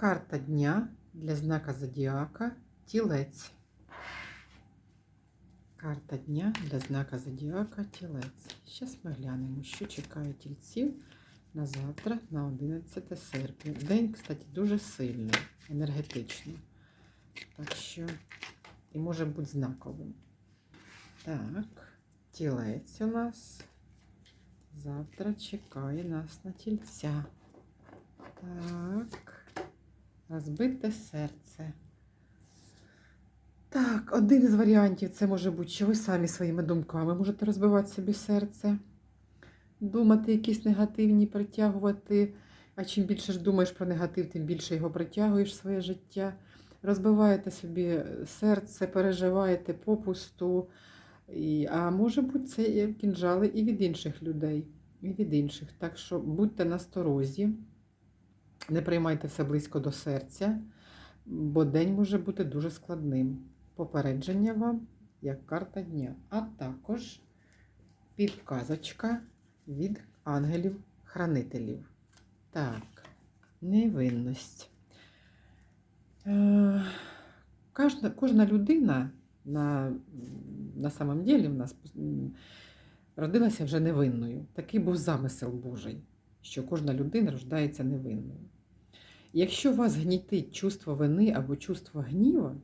Карта дня для знака зодіака тілець. Карта дня для знака зодіака тілець. Зараз ми глянемо, що чекає тільців на завтра, на 11 серпня. День, кстати, дуже сильний, енергетичний. Так що і може бути знаковим. Так, тілець у нас завтра чекає нас на тільця. Так. Розбите серце. Так, один із варіантів це може бути, що ви самі своїми думками можете розбивати собі серце, думати якісь негативні, притягувати. А чим більше ж думаєш про негатив, тим більше його притягуєш в своє життя. Розбиваєте собі серце, переживаєте попусту. І, а може бути, це кінжали і від інших людей, і від інших. Так що будьте насторозі. Не приймайте все близько до серця, бо день може бути дуже складним. Попередження вам як карта дня, а також підказочка від ангелів-хранителів. Так, невинність. Е, Кожна, кожна людина на, на самом деле в нас родилася вже невинною. Такий був замисел Божий що кожна людина рождається невинною. Якщо вас гнітить чувство вини або чувство гніва,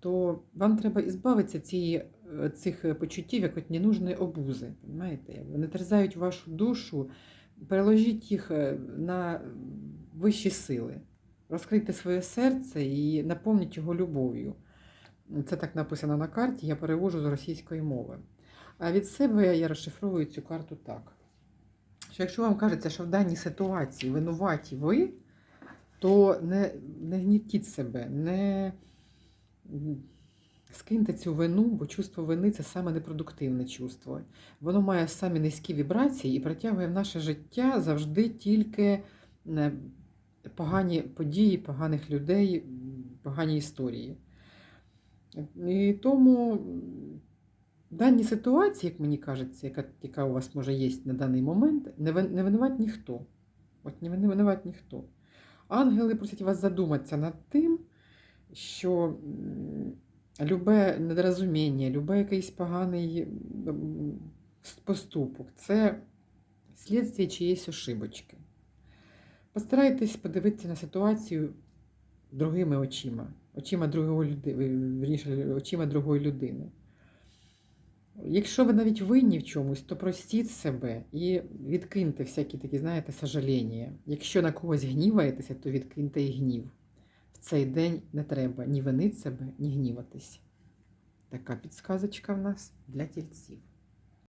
то вам треба ізбавитися цієї, е, цих почуттів як от ненужної обузи. Понимаєте? Вони терзають вашу душу, переложіть їх е, на вищі сили, розкрийте своє серце і наповніть його любов'ю. Це так написано на карті, я перевожу з російської мови. А від себе я розшифровую цю карту так що якщо вам кажеться, що в даній ситуації винуваті ви, то не, не гнітіть себе, не скиньте цю вину, бо чувство вини це саме непродуктивне чувство. Воно має самі низькі вібрації і притягує в наше життя завжди тільки е, погані події, поганих людей, погані історії. І тому даній ситуації, як мені кажеться, яка, яка у вас може є на даний момент, не, винуват ніхто. От не винуват ніхто. Ангели просять вас задуматися над тим, що любе недорозуміння, любе якийсь поганий поступок це слідство чиєїсь ошибочки. Постарайтесь подивитися на ситуацію другими очима, очима людини, очима другої людини. Якщо ви навіть винні в чомусь, то простіть себе і відкиньте всякі такі, знаєте, сожаління. Якщо на когось гніваєтеся, то відкиньте і гнів. В цей день не треба ні винити себе, ні гніватись. Така підсказочка в нас для тільців.